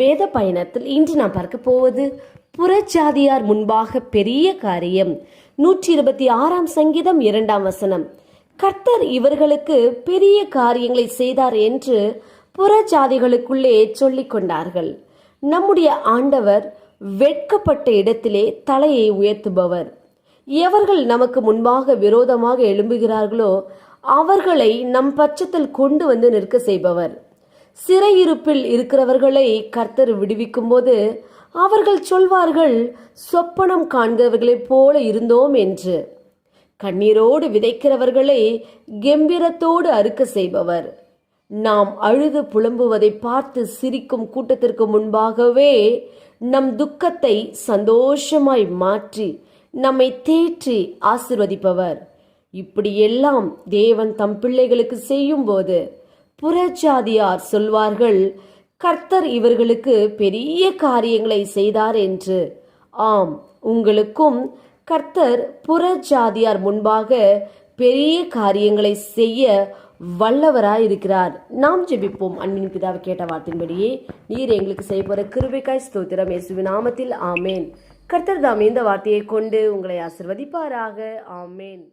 வேத பயணத்தில் இன்று நாம் பார்க்க போவது புறஜாதியார் முன்பாக பெரிய காரியம். நூற்றி இருபத்தி ஆறாம் சங்கீதம் இரண்டாம் வசனம். கர்த்தர் இவர்களுக்கு பெரிய காரியங்களை செய்தார் என்று புறஜாதிகளுக்குள்ளே சொல்லிக் கொண்டார்கள். நம்முடைய ஆண்டவர் வெட்கப்பட்ட இடத்திலே தலையை உயர்த்துபவர். எவர்கள் நமக்கு முன்பாக விரோதமாக எழும்புகிறார்களோ அவர்களை நம் பட்சத்தில் கொண்டு வந்து நிற்க செய்பவர். சிறையிருப்பில் இருக்கிறவர்களை கர்த்தர் விடுவிக்கும் போது அவர்கள் சொல்வார்கள் சொப்பனம் காண்கிறவர்களைப் போல இருந்தோம் என்று. கண்ணீரோடு விதைக்கிறவர்களை கெம்பீரத்தோடு அறுக்க செய்பவர். நாம் அழுது புலம்புவதை பார்த்து சிரிக்கும் கூட்டத்திற்கு முன்பாகவே நம் துக்கத்தை சந்தோஷமாய் மாற்றி நம்மை தேற்றி ஆசிர்வதிப்பவர். இப்படியெல்லாம் தேவன் தம் பிள்ளைகளுக்கு செய்யும்போது புறஜாதியார் சொல்வார்கள் கர்த்தர் இவர்களுக்கு பெரிய காரியங்களை செய்தார் என்று. ஆம் உங்களுக்கும் கர்த்தர் புறஜாதியார் முன்பாக பெரிய காரியங்களை செய்ய வல்லவராயிருக்கிறார். நாம் ஜெபிப்போம். அன்பின் பிதாவை கேட்ட வார்த்தையின்படியே நீர் எங்களுக்கு செய்ய போற ஸ்தோத்திரம். இயேசுவி நாமத்தில் ஆமேன். கர்த்தர் தாம் இந்த வார்த்தையை கொண்டு உங்களை ஆசிர்வதிப்பாராக. ஆமேன்.